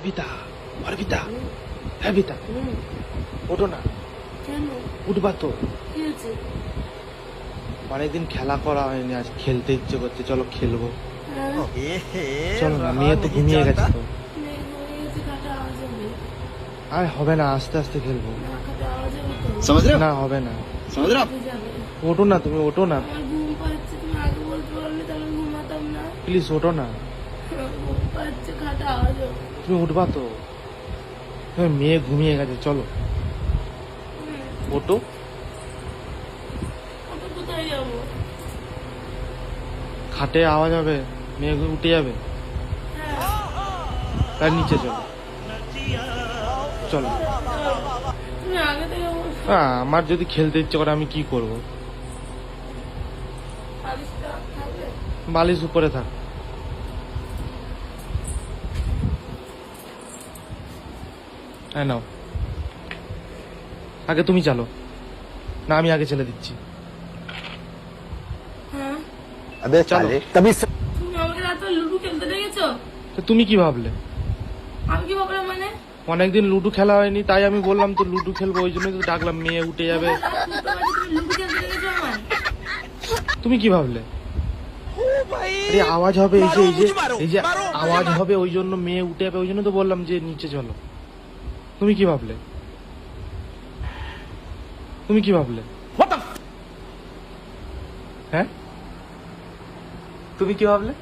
অর্পিতা অর্পিতা অর্পিতা ওঠো না। উঠবা তো। অনেকদিন মানে খেলা করা হয়নি আজ খেলতে ইচ্ছে করছে চলো খেলব। চলো না মেয়ে তো ঘুমিয়ে গেছে তো। আর হবে না আস্তে আস্তে খেলব। না হবে না ওঠো না তুমি ওঠো না। প্লিজ ওঠো না। তুমি উঠবা তো। মেয়ে ঘুমিয়ে গেছে চলো। ওটো খাটে আওয়াজ হবে মেয়ে উঠে যাবে? হ্যাঁ। তার নিচে চলো। চলো। আমার যদি খেলতে ইচ্ছে করে আমি কি করব? বালিশ উপরে থাক। হ্যাঁ নাও। আগে তুমি চালো। না আমি আগে ছেলে দিচ্ছি। তুমি কি ভাবলে? অনেকদিন লুডু খেলা হয়নি তাই আমি বললাম তো লুডু খেলব ওই জন্যই তো ডাকলাম মেয়ে উঠে যাবে। তুমি কি ভাবলে? আওয়াজ হবে এই যে এই যে এই যে আওয়াজ হবে ওই জন্য মেয়ে উঠে যাবে ওই জন্য তো বললাম যে নিচে চলো। তুমি কি ভাবলে? তুমি কি ভাবলে? হ্যাঁ? তুমি কি ভাবলে?